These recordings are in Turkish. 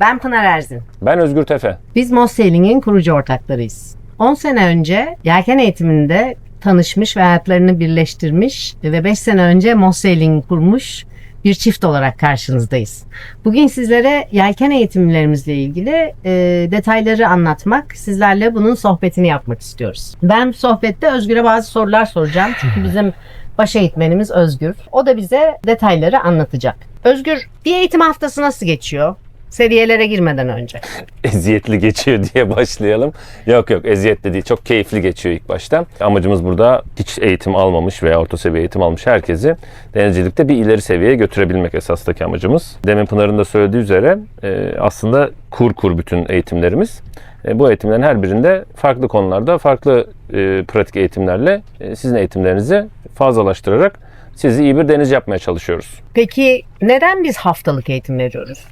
Ben Pınar Erzin. Ben Özgür Tefe. Biz Moss Sailing'in kurucu ortaklarıyız. 10 sene önce yelken eğitiminde tanışmış ve hayatlarını birleştirmiş ve 5 sene önce Moss Sailing kurmuş bir çift olarak karşınızdayız. Bugün sizlere yelken eğitimlerimizle ilgili e, detayları anlatmak, sizlerle bunun sohbetini yapmak istiyoruz. Ben sohbette Özgür'e bazı sorular soracağım. Çünkü bizim baş eğitmenimiz Özgür. O da bize detayları anlatacak. Özgür, bir eğitim haftası nasıl geçiyor? Seviyelere girmeden önce. Eziyetli geçiyor diye başlayalım. Yok yok eziyetli değil. Çok keyifli geçiyor ilk başta. Amacımız burada hiç eğitim almamış veya orta seviye eğitim almış herkesi denizcilikte bir ileri seviyeye götürebilmek esastaki amacımız. Demin Pınar'ın da söylediği üzere e, aslında kur kur bütün eğitimlerimiz. E, bu eğitimlerin her birinde farklı konularda farklı e, pratik eğitimlerle sizin eğitimlerinizi fazlalaştırarak sizi iyi bir deniz yapmaya çalışıyoruz. Peki neden biz haftalık eğitim veriyoruz?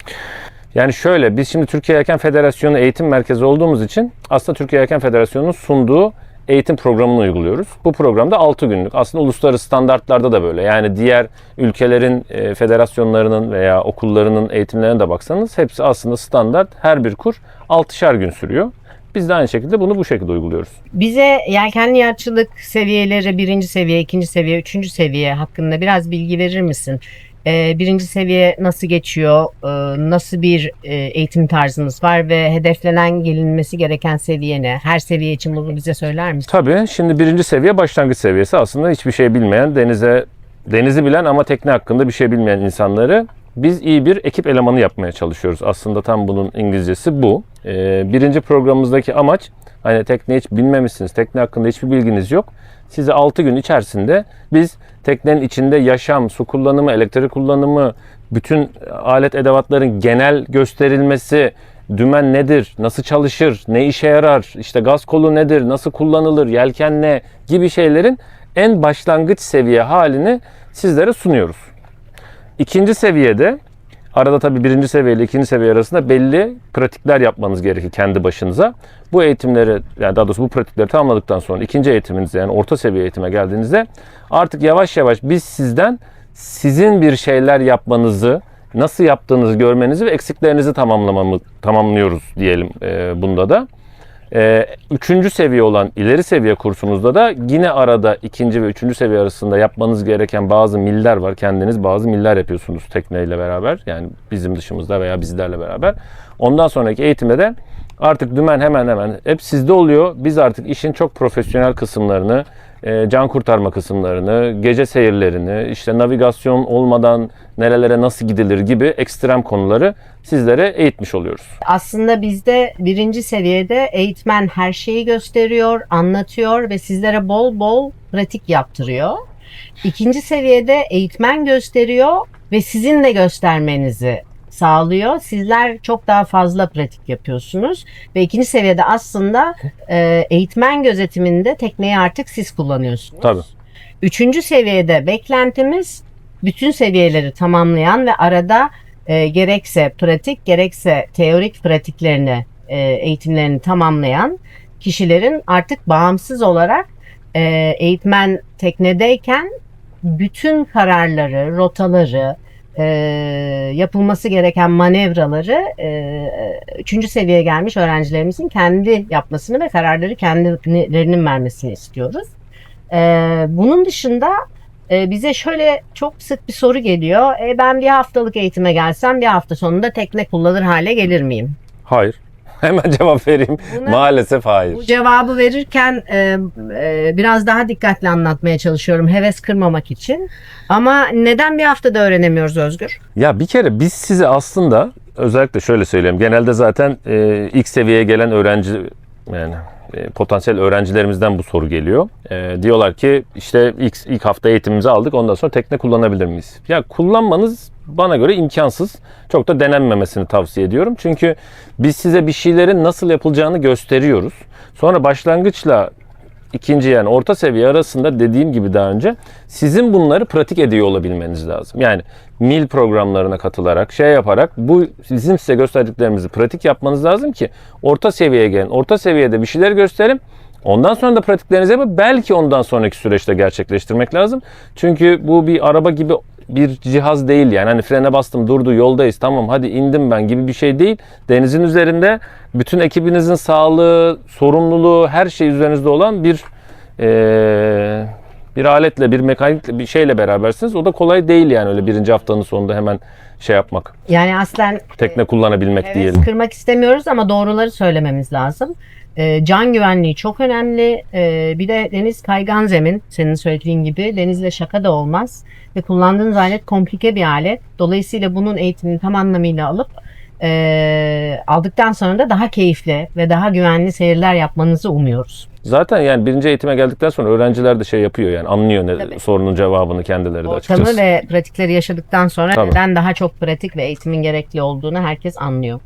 Yani şöyle biz şimdi Türkiye Yelken Federasyonu eğitim merkezi olduğumuz için aslında Türkiye Yelken Federasyonu'nun sunduğu eğitim programını uyguluyoruz. Bu programda 6 günlük. Aslında uluslararası standartlarda da böyle. Yani diğer ülkelerin e, federasyonlarının veya okullarının eğitimlerine de baksanız hepsi aslında standart. Her bir kur 6'şar gün sürüyor. Biz de aynı şekilde bunu bu şekilde uyguluyoruz. Bize yelkenli yatçılık seviyeleri birinci seviye, ikinci seviye, üçüncü seviye hakkında biraz bilgi verir misin? Ee, birinci seviye nasıl geçiyor? Ee, nasıl bir e, eğitim tarzınız var ve hedeflenen gelinmesi gereken seviye ne? Her seviye için bunu bize söyler misin? Tabii şimdi birinci seviye başlangıç seviyesi aslında hiçbir şey bilmeyen denize denizi bilen ama tekne hakkında bir şey bilmeyen insanları biz iyi bir ekip elemanı yapmaya çalışıyoruz. Aslında tam bunun İngilizcesi bu. Ee, birinci programımızdaki amaç hani tekne hiç bilmemişsiniz, tekne hakkında hiçbir bilginiz yok. Size 6 gün içerisinde biz teknenin içinde yaşam, su kullanımı, elektrik kullanımı, bütün alet edevatların genel gösterilmesi, dümen nedir, nasıl çalışır, ne işe yarar, işte gaz kolu nedir, nasıl kullanılır, yelken ne gibi şeylerin en başlangıç seviye halini sizlere sunuyoruz. İkinci seviyede arada tabii birinci seviye ile ikinci seviye arasında belli pratikler yapmanız gerekir kendi başınıza. Bu eğitimleri yani daha doğrusu bu pratikleri tamamladıktan sonra ikinci eğitiminize yani orta seviye eğitime geldiğinizde artık yavaş yavaş biz sizden sizin bir şeyler yapmanızı, nasıl yaptığınızı görmenizi ve eksiklerinizi tamamlamamı tamamlıyoruz diyelim e, bunda da. Ee, üçüncü seviye olan ileri seviye kursumuzda da yine arada ikinci ve üçüncü seviye arasında yapmanız gereken bazı miller var. Kendiniz bazı miller yapıyorsunuz tekneyle beraber. Yani bizim dışımızda veya bizlerle beraber. Ondan sonraki eğitimde de artık dümen hemen hemen hep sizde oluyor. Biz artık işin çok profesyonel kısımlarını, e, can kurtarma kısımlarını, gece seyirlerini, işte navigasyon olmadan nerelere nasıl gidilir gibi ekstrem konuları sizlere eğitmiş oluyoruz. Aslında bizde birinci seviyede eğitmen her şeyi gösteriyor, anlatıyor ve sizlere bol bol pratik yaptırıyor. İkinci seviyede eğitmen gösteriyor ve sizin de göstermenizi sağlıyor. Sizler çok daha fazla pratik yapıyorsunuz ve ikinci seviyede aslında e, eğitmen gözetiminde tekneyi artık siz kullanıyorsunuz. Tabii. Üçüncü seviyede beklentimiz bütün seviyeleri tamamlayan ve arada e, gerekse pratik gerekse teorik pratiklerini e, eğitimlerini tamamlayan kişilerin artık bağımsız olarak e, eğitmen teknedeyken bütün kararları, rotaları, e, yapılması gereken manevraları e, üçüncü seviyeye gelmiş öğrencilerimizin kendi yapmasını ve kararları kendilerinin vermesini istiyoruz. E, bunun dışında bize şöyle çok sık bir soru geliyor. E, ben bir haftalık eğitime gelsem bir hafta sonunda tekne kullanır hale gelir miyim? Hayır. Hemen cevap vereyim. Buna- Maalesef hayır. Bu cevabı verirken e, e, biraz daha dikkatli anlatmaya çalışıyorum heves kırmamak için. Ama neden bir haftada öğrenemiyoruz Özgür? Ya bir kere biz size aslında özellikle şöyle söyleyeyim. Genelde zaten e, ilk seviyeye gelen öğrenci yani e, potansiyel öğrencilerimizden bu soru geliyor. E, diyorlar ki işte ilk, ilk hafta eğitimimizi aldık ondan sonra tekne kullanabilir miyiz? Ya kullanmanız bana göre imkansız. Çok da denenmemesini tavsiye ediyorum. Çünkü biz size bir şeylerin nasıl yapılacağını gösteriyoruz. Sonra başlangıçla ikinci yani orta seviye arasında dediğim gibi daha önce sizin bunları pratik ediyor olabilmeniz lazım. Yani mil programlarına katılarak şey yaparak bu bizim size gösterdiklerimizi pratik yapmanız lazım ki orta seviyeye gelin. Orta seviyede bir şeyler gösterin. Ondan sonra da pratiklerinizi yapıp belki ondan sonraki süreçte gerçekleştirmek lazım. Çünkü bu bir araba gibi bir cihaz değil yani. Hani frene bastım durdu yoldayız tamam hadi indim ben gibi bir şey değil. Denizin üzerinde bütün ekibinizin sağlığı, sorumluluğu her şey üzerinizde olan bir eee, bir aletle, bir mekanikle, bir şeyle berabersiniz. O da kolay değil yani öyle birinci haftanın sonunda hemen şey yapmak. Yani aslen Tekne kullanabilmek Evet, diyelim. kırmak istemiyoruz ama doğruları söylememiz lazım. Ee, can güvenliği çok önemli. Ee, bir de deniz kaygan zemin. Senin söylediğin gibi denizle şaka da olmaz. Ve kullandığınız alet komplike bir alet. Dolayısıyla bunun eğitimini tam anlamıyla alıp e, aldıktan sonra da daha keyifli ve daha güvenli seyirler yapmanızı umuyoruz. Zaten yani birinci eğitime geldikten sonra öğrenciler de şey yapıyor yani anlıyor ne Tabii. sorunun cevabını kendileri de Ortamı açıkçası. ve pratikleri yaşadıktan sonra Tabii. neden daha çok pratik ve eğitimin gerekli olduğunu herkes anlıyor.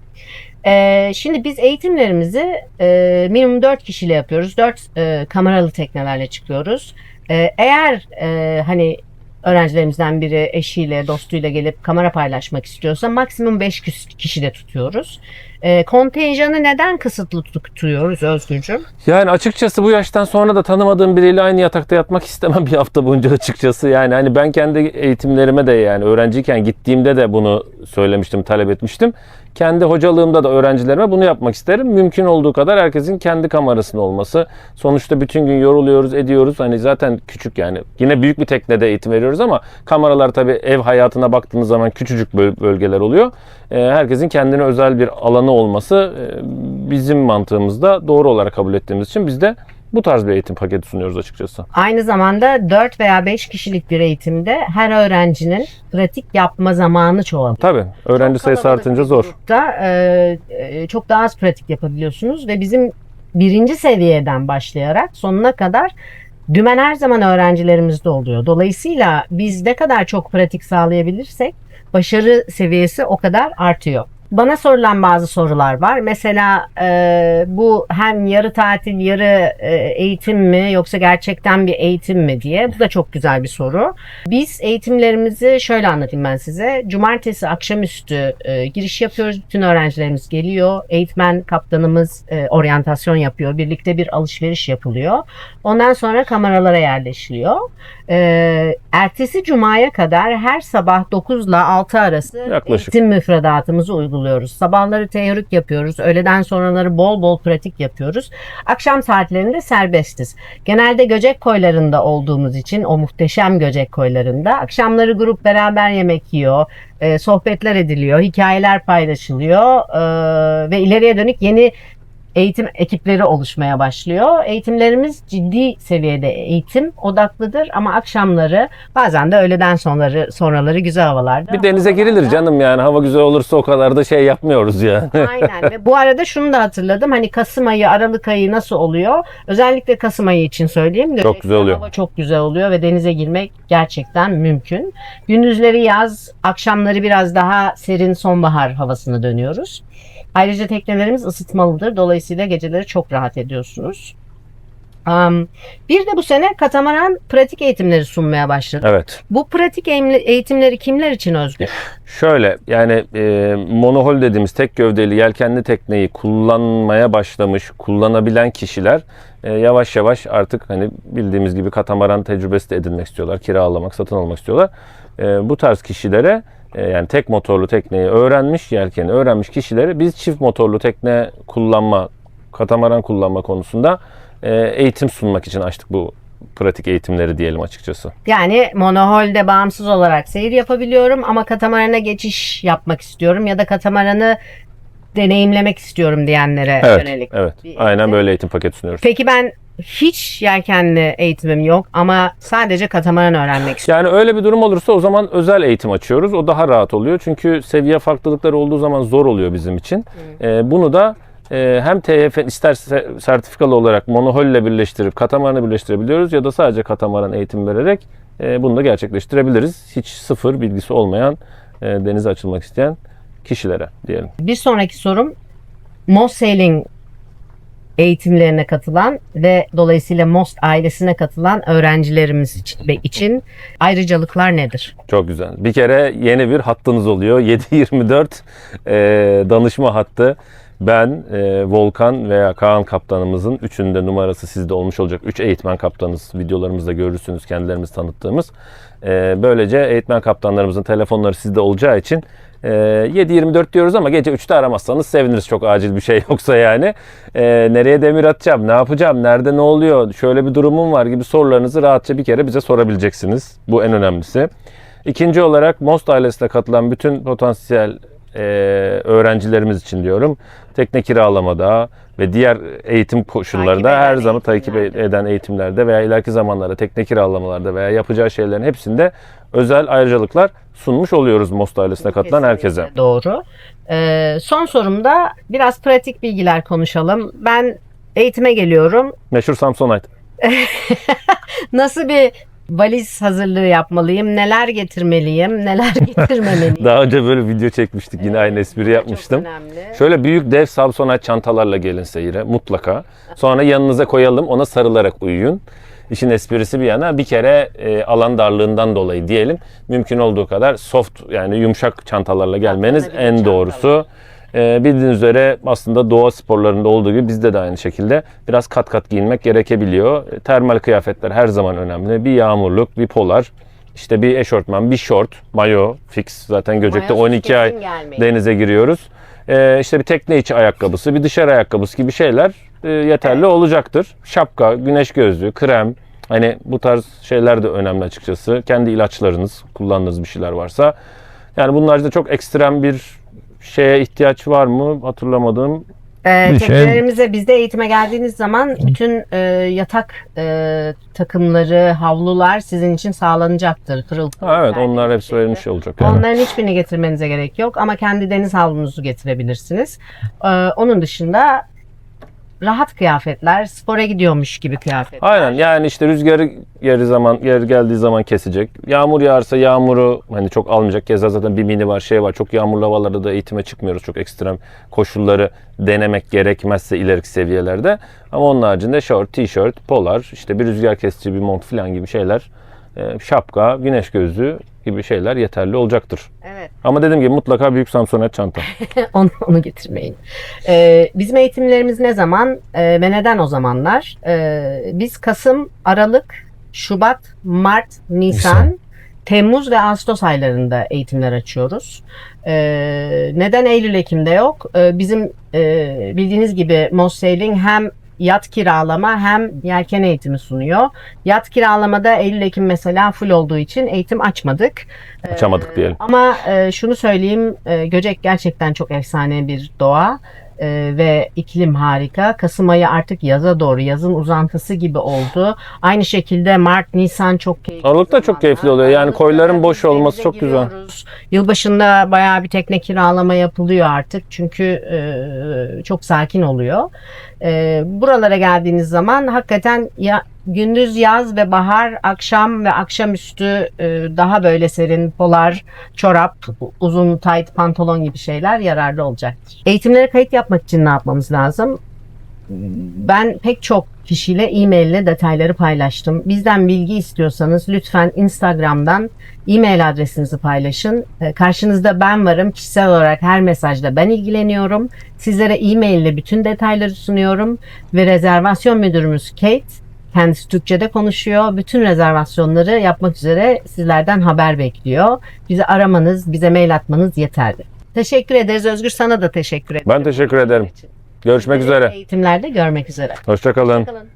Ee, şimdi biz eğitimlerimizi e, minimum 4 kişiyle yapıyoruz. 4 kameralı teknelerle çıkıyoruz. Ee, eğer e, hani öğrencilerimizden biri eşiyle, dostuyla gelip kamera paylaşmak istiyorsa maksimum 5 kişi de tutuyoruz. Ee, kontenjanı neden kısıtlı tutuyoruz Özgürcüğüm? Yani açıkçası bu yaştan sonra da tanımadığım biriyle aynı yatakta yatmak istemem bir hafta boyunca açıkçası. Yani hani ben kendi eğitimlerime de yani öğrenciyken gittiğimde de bunu söylemiştim, talep etmiştim. Kendi hocalığımda da öğrencilerime bunu yapmak isterim. Mümkün olduğu kadar herkesin kendi kamerasının olması. Sonuçta bütün gün yoruluyoruz, ediyoruz. Hani zaten küçük yani. Yine büyük bir teknede eğitim veriyoruz ama kameralar tabii ev hayatına baktığınız zaman küçücük böl- bölgeler oluyor. Ee, herkesin kendine özel bir alanı olması e, bizim mantığımızda doğru olarak kabul ettiğimiz için biz de bu tarz bir eğitim paketi sunuyoruz açıkçası. Aynı zamanda 4 veya 5 kişilik bir eğitimde her öğrencinin pratik yapma zamanı çoğalıyor. Tabii öğrenci sayısı Kalabalık artınca zor. grupta, e, e, çok daha az pratik yapabiliyorsunuz ve bizim birinci seviyeden başlayarak sonuna kadar dümen her zaman öğrencilerimizde oluyor. Dolayısıyla biz ne kadar çok pratik sağlayabilirsek başarı seviyesi o kadar artıyor. Bana sorulan bazı sorular var. Mesela e, bu hem yarı tatil yarı e, eğitim mi yoksa gerçekten bir eğitim mi diye. Bu da çok güzel bir soru. Biz eğitimlerimizi şöyle anlatayım ben size. Cumartesi akşamüstü e, giriş yapıyoruz. Bütün öğrencilerimiz geliyor. Eğitmen kaptanımız e, oryantasyon yapıyor. Birlikte bir alışveriş yapılıyor. Ondan sonra kameralara yerleşiliyor. E, ertesi cumaya kadar her sabah 9 ile 6 arası Yaklaşık. eğitim müfredatımızı uyguluyoruz. Sabahları teorik yapıyoruz. Öğleden sonraları bol bol pratik yapıyoruz. Akşam saatlerinde serbestiz. Genelde göcek koylarında olduğumuz için o muhteşem göcek koylarında akşamları grup beraber yemek yiyor, e, sohbetler ediliyor, hikayeler paylaşılıyor e, ve ileriye dönük yeni eğitim ekipleri oluşmaya başlıyor. Eğitimlerimiz ciddi seviyede eğitim odaklıdır ama akşamları bazen de öğleden sonraları sonraları güzel havalarda. Bir denize girilir canım yani hava güzel olursa o kadar da şey yapmıyoruz ya. Aynen ve bu arada şunu da hatırladım hani Kasım ayı Aralık ayı nasıl oluyor? Özellikle Kasım ayı için söyleyeyim. Göcek'te güzel oluyor. Hava çok güzel oluyor ve denize girmek gerçekten mümkün. Gündüzleri yaz, akşamları biraz daha serin sonbahar havasına dönüyoruz. Ayrıca teknelerimiz ısıtmalıdır. Dolayısıyla geceleri çok rahat ediyorsunuz. Am, bir de bu sene katamaran pratik eğitimleri sunmaya başladı. evet. Bu pratik eğitimleri kimler için özgür? Şöyle yani e, monohol dediğimiz tek gövdeli yelkenli tekneyi kullanmaya başlamış, kullanabilen kişiler e, yavaş yavaş artık hani bildiğimiz gibi katamaran tecrübesi de edinmek istiyorlar. Kiralamak, satın almak istiyorlar. E, bu tarz kişilere yani tek motorlu tekneyi öğrenmiş, yelkeni öğrenmiş kişilere biz çift motorlu tekne kullanma, katamaran kullanma konusunda e, eğitim sunmak için açtık bu pratik eğitimleri diyelim açıkçası. Yani monoholde bağımsız olarak seyir yapabiliyorum ama katamarana geçiş yapmak istiyorum ya da katamaranı deneyimlemek istiyorum diyenlere Evet, yönelik. evet. bir Aynen böyle eğitim paketi sunuyoruz. Peki ben hiç yelkenli eğitimim yok ama sadece katamaran öğrenmek istiyorum. Yani öyle bir durum olursa o zaman özel eğitim açıyoruz. O daha rahat oluyor. Çünkü seviye farklılıkları olduğu zaman zor oluyor bizim için. Ee, bunu da e, hem TYF ister se- sertifikalı olarak monohol ile birleştirip katamaranı birleştirebiliyoruz ya da sadece katamaran eğitim vererek e, bunu da gerçekleştirebiliriz. Hiç sıfır bilgisi olmayan e, denize açılmak isteyen kişilere diyelim. Bir sonraki sorum Moss Sailing eğitimlerine katılan ve dolayısıyla Most ailesine katılan öğrencilerimiz için, ayrıcalıklar nedir? Çok güzel. Bir kere yeni bir hattınız oluyor. 724 e, danışma hattı. Ben, e, Volkan veya Kaan kaptanımızın üçünde numarası sizde olmuş olacak. Üç eğitmen kaptanız videolarımızda görürsünüz kendilerimiz tanıttığımız. E, böylece eğitmen kaptanlarımızın telefonları sizde olacağı için e, 7-24 diyoruz ama gece 3'te aramazsanız seviniriz çok acil bir şey yoksa yani. E, nereye demir atacağım, ne yapacağım, nerede ne oluyor, şöyle bir durumum var gibi sorularınızı rahatça bir kere bize sorabileceksiniz. Bu en önemlisi. İkinci olarak Most ailesine katılan bütün potansiyel e, öğrencilerimiz için diyorum. Tekne kiralamada ve diğer eğitim koşullarında Takip her zaman takip eğitimlerde. eden eğitimlerde veya ileriki zamanlarda tekne kiralamalarda veya yapacağı şeylerin hepsinde özel ayrıcalıklar sunmuş oluyoruz Most ailesine katılan herkese. Doğru. Ee, son sorumda biraz pratik bilgiler konuşalım. Ben eğitime geliyorum. Meşhur Samsonite. Nasıl bir valiz hazırlığı yapmalıyım? Neler getirmeliyim? Neler getirmemeliyim? Daha önce böyle video çekmiştik yine aynı espri yapmıştım. Çok önemli. Şöyle büyük dev Samsonite çantalarla gelin seyire mutlaka. Sonra yanınıza koyalım ona sarılarak uyuyun. İşin esprisi bir yana bir kere e, alan darlığından dolayı diyelim mümkün olduğu kadar soft yani yumuşak çantalarla gelmeniz en doğrusu. E, bildiğiniz üzere aslında doğa sporlarında olduğu gibi bizde de aynı şekilde biraz kat kat giyinmek gerekebiliyor. E, Termal kıyafetler her zaman önemli. Bir yağmurluk, bir polar, işte bir eşortman, bir short, mayo fix zaten Göcek'te Mayosuz 12 ay gelmeyin. denize giriyoruz. Ee, işte bir tekne içi ayakkabısı, bir dışarı ayakkabısı gibi şeyler e, yeterli olacaktır. Şapka, güneş gözlüğü, krem, hani bu tarz şeyler de önemli açıkçası. Kendi ilaçlarınız, kullandığınız bir şeyler varsa. Yani bunlarda çok ekstrem bir şeye ihtiyaç var mı hatırlamadım. Ee, şey- teknelerimize bizde eğitime geldiğiniz zaman bütün e, yatak e, takımları, havlular sizin için sağlanacaktır. Kırıl Ha, evet onlar hepsi şekilde. verilmiş olacak. Yani. Onların hiçbirini getirmenize gerek yok ama kendi deniz havlunuzu getirebilirsiniz. Ee, onun dışında rahat kıyafetler, spora gidiyormuş gibi kıyafetler. Aynen yani işte rüzgarı yeri zaman yer geldiği zaman kesecek. Yağmur yağarsa yağmuru hani çok almayacak. Keza zaten bir mini var şey var. Çok yağmurlu havalarda da eğitime çıkmıyoruz. Çok ekstrem koşulları denemek gerekmezse ileriki seviyelerde. Ama onun haricinde short, t-shirt, polar, işte bir rüzgar kesici bir mont falan gibi şeyler. E, Şapka, güneş gözlüğü gibi şeyler yeterli olacaktır. Evet. Ama dediğim gibi mutlaka büyük Samsonite çanta. onu, onu getirmeyin. Ee, bizim eğitimlerimiz ne zaman e, ve neden o zamanlar? Ee, biz Kasım, Aralık, Şubat, Mart, Nisan, Nisan. Temmuz ve Ağustos aylarında eğitimler açıyoruz. Ee, neden Eylül, Ekim'de yok? Ee, bizim e, bildiğiniz gibi Moss Sailing hem yat kiralama hem yelken eğitimi sunuyor. Yat kiralamada Eylül, Ekim mesela full olduğu için eğitim açmadık. Açamadık diyelim. Ama e, şunu söyleyeyim, e, Göcek gerçekten çok efsane bir doğa e, ve iklim harika. Kasım ayı artık yaza doğru, yazın uzantısı gibi oldu. Aynı şekilde Mart, Nisan çok keyifli. Aralıkta çok keyifli oluyor. Yani Aralıkta koyların boş olması çok güzel. Yılbaşında bayağı bir tekne kiralama yapılıyor artık. Çünkü e, çok sakin oluyor. E, buralara geldiğiniz zaman hakikaten ya gündüz yaz ve bahar, akşam ve akşamüstü e, daha böyle serin polar, çorap, uzun tight pantolon gibi şeyler yararlı olacaktır. Eğitimlere kayıt yapmak için ne yapmamız lazım? Ben pek çok kişiyle e-mail ile detayları paylaştım. Bizden bilgi istiyorsanız lütfen Instagram'dan e-mail adresinizi paylaşın. E, Karşınızda ben varım. Kişisel olarak her mesajda ben ilgileniyorum. Sizlere e-mail ile bütün detayları sunuyorum. Ve rezervasyon müdürümüz Kate kendisi Türkçe'de konuşuyor. Bütün rezervasyonları yapmak üzere sizlerden haber bekliyor. Bizi aramanız, bize mail atmanız yeterli. Teşekkür ederiz. Özgür sana da teşekkür ederim. Ben teşekkür ederim. Görüşmek üzere. Eğitimlerde görmek üzere. Hoşçakalın. Hoşçakalın.